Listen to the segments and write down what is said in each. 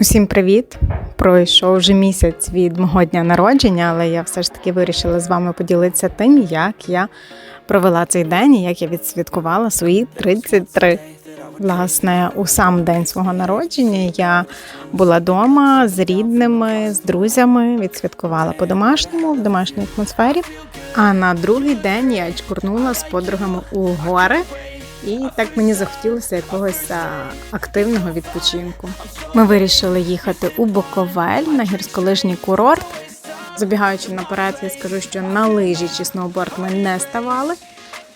Усім привіт! Пройшов вже місяць від мого дня народження, але я все ж таки вирішила з вами поділитися тим, як я провела цей день і як я відсвяткувала свої 33. Власне, у сам день свого народження я була вдома з рідними, з друзями, відсвяткувала по-домашньому, в домашній атмосфері. А на другий день я чкурнула з подругами у гори. І так мені захотілося якогось активного відпочинку. Ми вирішили їхати у Буковель на гірськолижній курорт. Забігаючи наперед, я скажу, що на лижі чи сноуборд ми не ставали.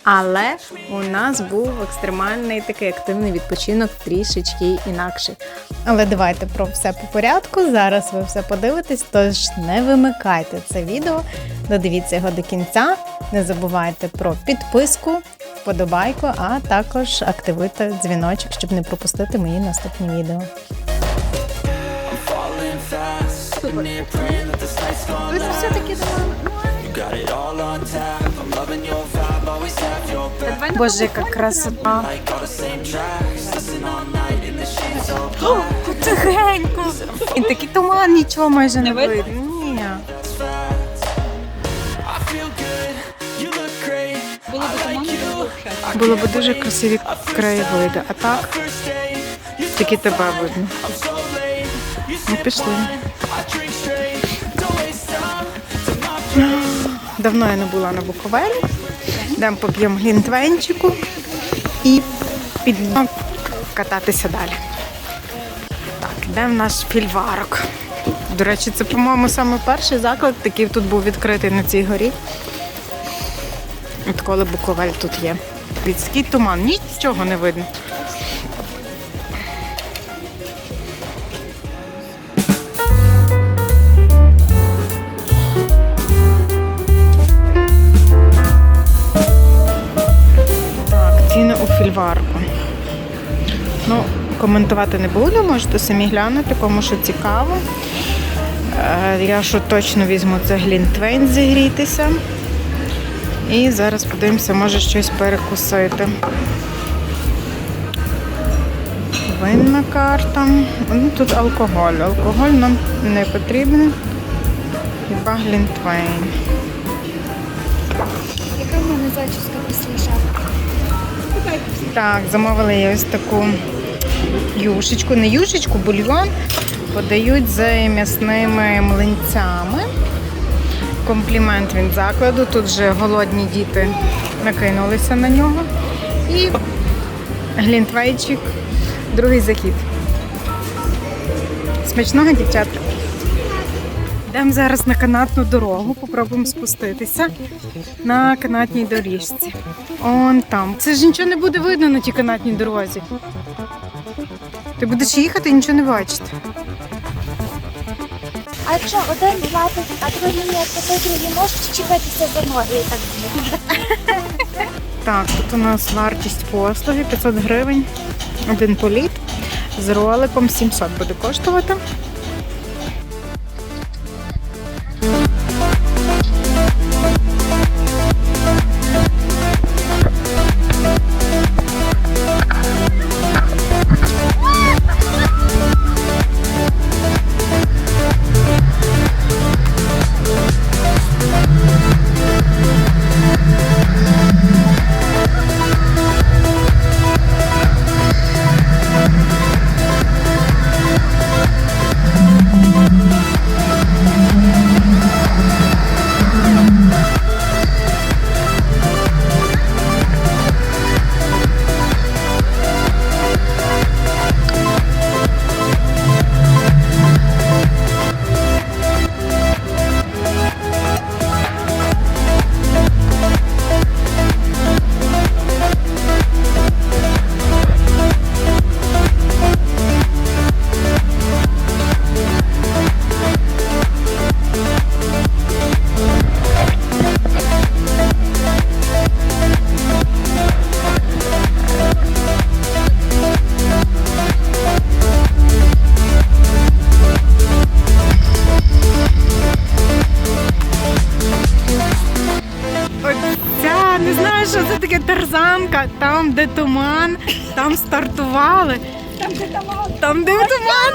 Але у нас був екстремальний такий активний відпочинок трішечки інакший. Але давайте про все по порядку. Зараз ви все подивитесь, тож не вимикайте це відео, додивіться його до кінця. Не забувайте про підписку, вподобайку, а також активуйте дзвіночок, щоб не пропустити мої наступні відео. Боже, яка красота! Black. Тихенько! І такий туман, нічого майже не видно. Було б дуже красиві краєвиди, а так тільки тебе видно. Ми пішли. Давно я не була на Буковелі. Йдемо поп'ємо глінтвейнчику і підемо кататися далі. Так, йдемо в наш фільварок. До речі, це, по-моєму, саме перший заклад, який тут був відкритий на цій горі. Відколи Буковель тут є. Людський туман, нічого не видно. Так, ціни у фільварку. Ну, коментувати не буду, можете самі глянути, кому що цікаво. Е, Я що точно візьму це глінтвейн зігрітися. І зараз подивимося, може щось перекусити. Винна карта. Ну, тут алкоголь. Алкоголь нам не потрібен. Хіба глінтвейн. Яка в мене зачіска після шапки? Так, замовили я ось таку юшечку. Не юшечку, бульйон. Подають з м'ясними млинцями. Комплімент від закладу. Тут же голодні діти накинулися на нього. І глінтвейчик, другий захід. Смачного дівчатка. Йдемо зараз на канатну дорогу, попробуємо спуститися на канатній доріжці. Он там. Це ж нічого не буде видно на тій канатній дорозі. Ти будеш їхати і нічого не бачити. А якщо один платить, а другий ні, то той другий може чіпитися за ноги і так буде. Так, тут у нас вартість послуги 500 гривень. Один політ з роликом 700 буде коштувати. тарзанка, там, де туман, там стартували. Там, де туман. Там, де туман.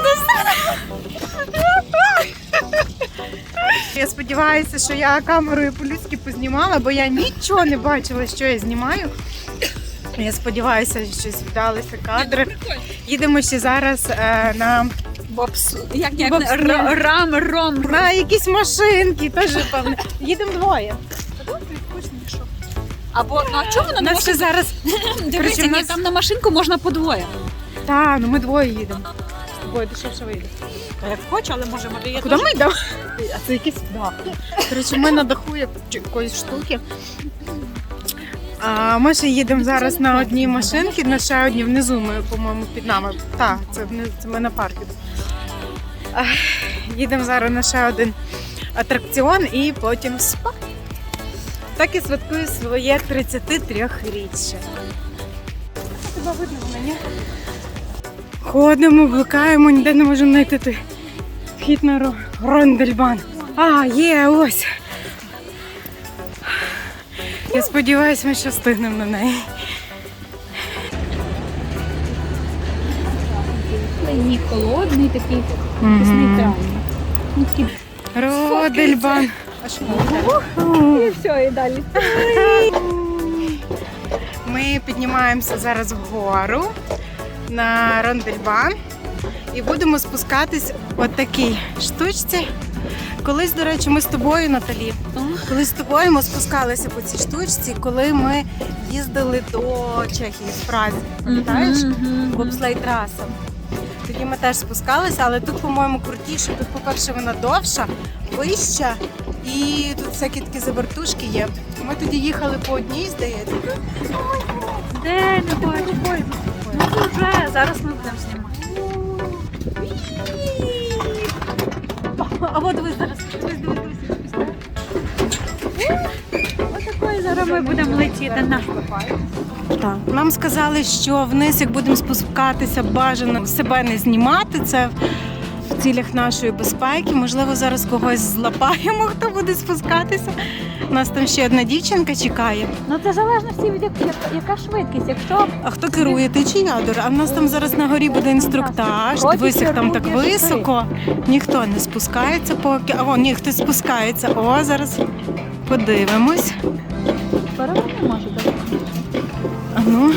Я сподіваюся, що я камерою по-людськи познімала, бо я нічого не бачила, що я знімаю. Я сподіваюся, що зібралися кадри. Ну, Їдемо ще зараз е, на Бобс... Як, як, Бобс... Рам, рам, ром, ром. на якісь машинки. Теж, певне. Їдемо двоє. Або ну, а чому вона У не нас ще може зараз. Ні, нас- там на машинку можна подвоє. Та, ну ми двоє їдемо. З тобою дешевше вийде. Як хочу, але можемо А куди ми йдемо? А це якийсь дах. Коротше, ми на даху як- чи- якоїсь штуки. А ми ще їдемо зараз на одній машинці, на ще одній внизу. Ми, по-моєму, під нами. Так, це, вниз- це ми на парку. Їдемо зараз на ще один атракціон і потім спа. Так і святкую своє 33-річчя. Тебе видно мені? Ходимо, блукаємо, ніде не можемо знайти той вхід на Рондельбан. А, є, ось. Я сподіваюся, ми ще встигнемо на неї. Ні, холодний такий. Ну, такий. Родельбан. А що І все, і далі. Ми піднімаємося зараз вгору на Рондельбан і будемо спускатись от такій штучці. Колись, до речі, ми з тобою, Наталі, колись з тобою ми спускалися по цій штучці, коли ми їздили до Чехії з Празі. Пам'ятаєш? бобслей траса. Тоді ми теж спускалися, але тут, по-моєму, крутіше. Тут, по-перше, вона довша, вища, і тут всякі такі забертушки є. Ми тоді їхали по одній, здається. Де не бачу. Ну вже, зараз ми будемо знімати. А от дивись зараз. Дивись, дивись, зараз ми будемо летіти на. Так. Нам сказали, що вниз, як будемо спускатися, бажано себе не знімати. Це в цілях нашої безпеки. Можливо, зараз когось злапаємо, хто буде спускатися. У нас там ще одна дівчинка чекає. Ну це залежно всі від як- як- яка швидкість. Якщо А хто керує? Ти чи я? Дор? А в нас там зараз на горі буде інструктаж. Вроді Дивись, як там так високо. Ніхто не спускається поки. О, ні, хтось спускається. О, зараз подивимось. перевод може дати. А ну.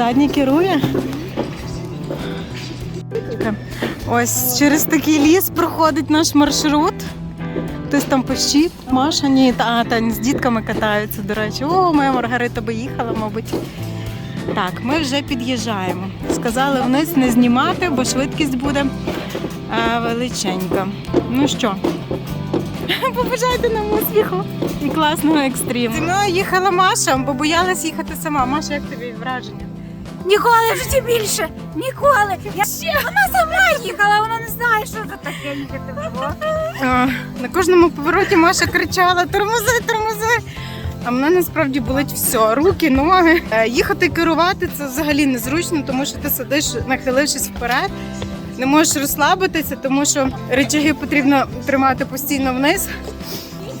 Задній керує. Ось через такий ліс проходить наш маршрут. Хтось там пощить, Маша, ні, та, та з дітками катаються, до речі. О, моя Маргарита би їхала, мабуть. Так, ми вже під'їжджаємо. Сказали вниз не знімати, бо швидкість буде е, величенька. Ну що, побажайте нам успіху і класного екстриму. Зі мною їхала Маша, бо боялась їхати сама. Маша, як тобі враження? Ніколи в житті більше! Ніколи! Я вона сама їхала, вона не знає, що це таке їхати. А, на кожному повороті Маша кричала тормози, тормози. А мене насправді болить все: руки, ноги. Е, Їхати керувати це взагалі незручно, тому що ти сидиш, нахилившись вперед. Не можеш розслабитися, тому що речаги потрібно тримати постійно вниз.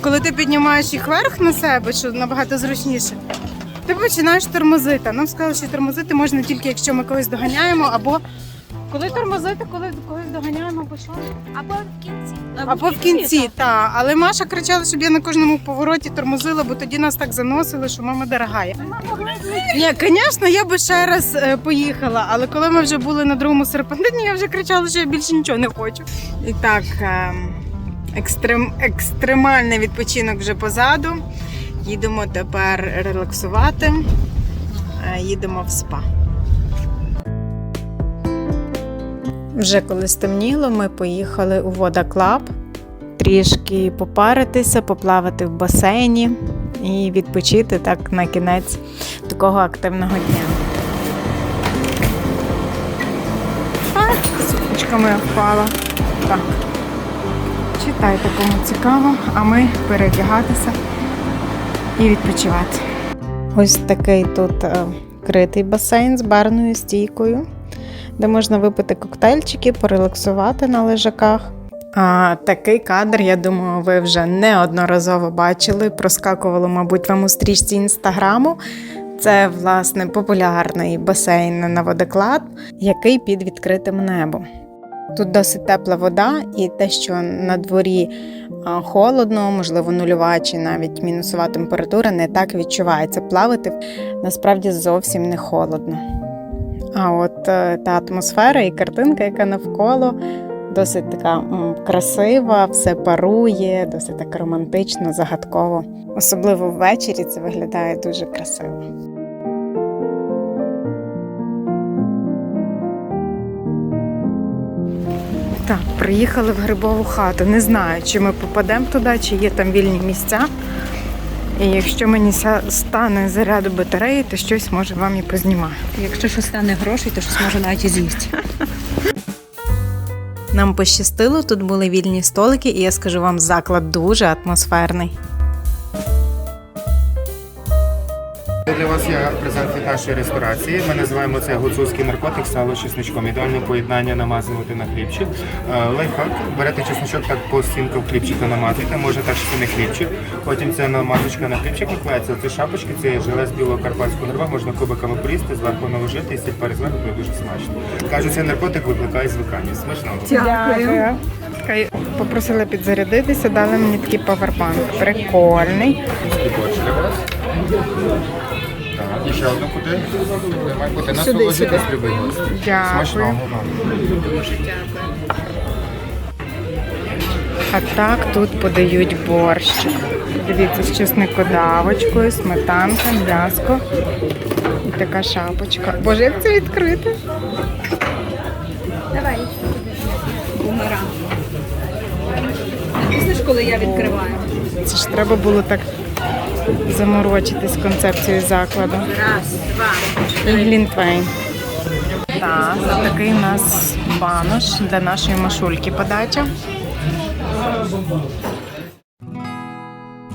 Коли ти піднімаєш їх вверх на себе, що набагато зручніше, ти починаєш тормозити. Нам сказали, що тормозити можна тільки якщо ми когось доганяємо, або коли тормозити, коли когось доганяємо, або що? Або в кінці. Або в кінці, так. Але Маша кричала, щоб я на кожному повороті тормозила, бо тоді нас так заносили, що мама дорогая. Ні, звісно, я би ще раз е, поїхала, але коли ми вже були на другому серпантині, я вже кричала, що я більше нічого не хочу. І так, е, екстрем, екстремальний відпочинок вже позаду. Їдемо тепер релаксувати. Е, Їдемо в спа. Вже коли стемніло, ми поїхали у Вода Клаб трішки попаритися, поплавати в басейні і відпочити так на кінець такого активного дня. А, впала. Так. Читайте, кому цікаво, а ми передягатися і відпочивати. Ось такий тут е, критий басейн з барною стійкою де можна випити коктейльчики, порелаксувати на лежаках. А такий кадр, я думаю, ви вже неодноразово бачили. Проскакувало, мабуть, вам у стрічці інстаграму. Це власне популярний басейн на водоклад, який під відкритим небом. Тут досить тепла вода, і те, що на дворі холодно, можливо, нульова чи навіть мінусова температура, не так відчувається. Плавати насправді зовсім не холодно. А от е, та атмосфера і картинка, яка навколо, досить така красива, все парує, досить так романтично, загадково. Особливо ввечері це виглядає дуже красиво. Так, приїхали в грибову хату. Не знаю, чи ми попадемо туди, чи є там вільні місця. І якщо мені стане заряду батареї, то щось може вам і познімаю. Якщо щось стане грошей, то щось може навіть і з'їсти. Нам пощастило, тут були вільні столики, і я скажу вам, заклад дуже атмосферний. Для вас є презент від нашої ресторації. Ми називаємо це гуцульський наркотик сало з чесничком. Ідеальне поєднання намазувати на хлібчик. Е, Лайфхак. Берете чесночок так по стінкам хлібчика намазуєте, може так що це не хлібчик. Потім ця намазочка на хлібчик накладається. Ці шапочки, це желе з білого карпатського гриба, можна кубиками порізати, зверху наложити і сіль перець зверху, буде дуже смачно. Кажуть, цей наркотик викликає звикання. Смачного. Дякую. Попросила підзарядитися, дали мені такий павербанк. Прикольний. Скибоч вас. І ще одну куди? Має бути насолоджуйтесь, любий гость. Дякую. Смачного вам. А так тут подають борщик. Дивіться, з чесникодавочкою, сметанка, м'яско. І така шапочка. Боже, як це відкрити? Давай. Бумеранг. Пізніш, коли я відкриваю. Це ж треба було так заморочитись концепцією закладу. І глінтвейн. Так, такий у нас банош для нашої машульки подача.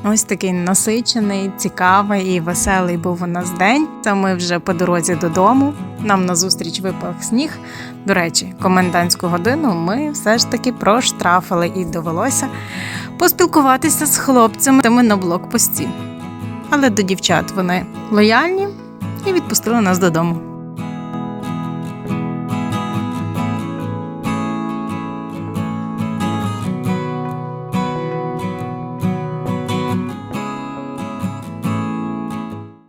Ось такий насичений, цікавий і веселий був у нас день. Це ми вже по дорозі додому. Нам назустріч випав сніг. До речі, комендантську годину ми все ж таки проштрафили і довелося поспілкуватися з хлопцями на блокпості. Але до дівчат вони лояльні і відпустили нас додому.